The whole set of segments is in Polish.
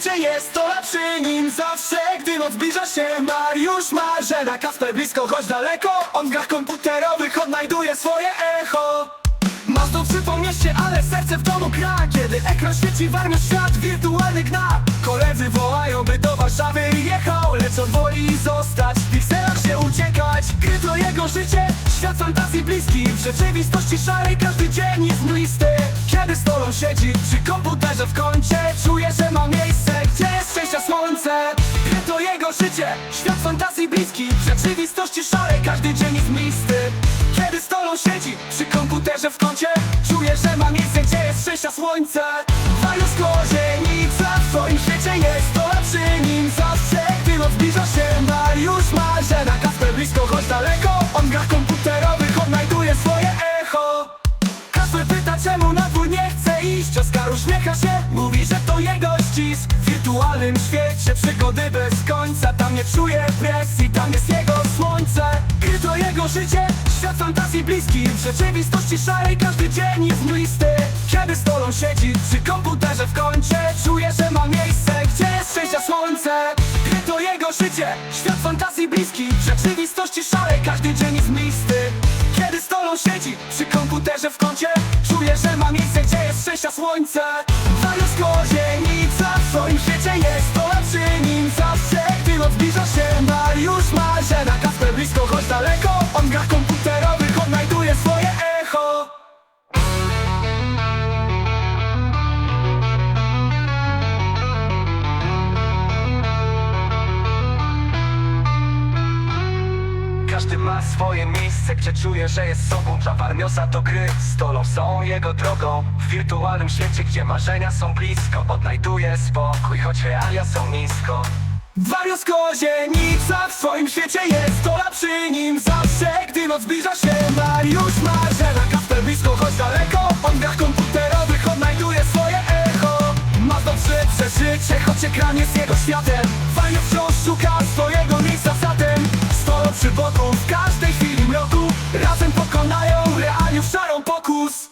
świecie jest to przy nim? Zawsze Gdy noc zbliża się Mariusz Marzena Kasper blisko, choć daleko On w grach komputerowych odnajduje swoje echo. Ma to przy po mieście, ale serce w domu gra. Kiedy ekran świeci warmia świat wirtualny gna Koledzy wołają, by do Warszawy jechał Lecz on woli zostać, w pikselach się uciekać Gry to jego życie, świat fantazji bliski W rzeczywistości szarej każdy dzień jest mglisty. Kiedy stolą siedzi przy komputerze w kącie Czuje, świat fantazji bliski W rzeczywistości szarej każdy dzień jest mglisty kiedy stolą siedzi przy komputerze w kącie Czuje, że ma miejsce, gdzie jest szczęścia słońce. Mariusz Kozienica w swoim świecie jest. To przy nim zawsze Gdy noc zbliża się. Mariusz Marzena Kasper blisko, choć daleko. On grach komputerowych odnajduje swoje echo. Kasper pyta czemu na dwór nie chce iść? Oskar uśmiecha się, mówi, że to jego ścisk. Wirtualnym świecie przygody bez końca Czuje presji, tam jest jego słońce. Gry to jego życie, świat fantazji bliski. W rzeczywistości szarej każdy dzień jest mglisty. Kiedy stolą siedzi przy komputerze w kącie Czuje, że ma miejsce, gdzie jest szczęścia słońce? Gry to jego życie, świat fantazji bliski. W rzeczywistości szarej każdy dzień jest mglisty. Kiedy stolą siedzi przy komputerze w kącie Czuje, że ma miejsce, gdzie jest szczęścia słońce grach komputerowych odnajduje swoje echo. Każdy ma swoje miejsce, gdzie czuje, że jest sobą. Dla Warmiosa to gry, stolą są jego drogą. W wirtualnym świecie, gdzie marzenia są blisko Odnajduje spokój, choć realia są nisko. Warios Kozienica w swoim świecie jest To przy nim zawsze, noc zbliża się Mariusz Marzena, Kasper blisko, choć daleko On grach komputerowych odnajduje swoje echo. Ma dobrze przeżycie, choć ekran jest jego światem. Warios wciąż szuka swojego miejsca zatem Stoją przy boku w każdej chwili mroku. Razem pokonają realiów szarą pokus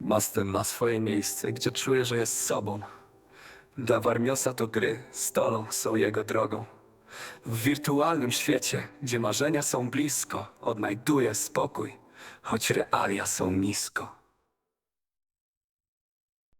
Master ma swoje miejsce, gdzie czuje, że jest sobą. Dla Warmiosa to gry, stolą są jego drogą. W wirtualnym świecie, gdzie marzenia są blisko, odnajduje spokój, choć realia są nisko.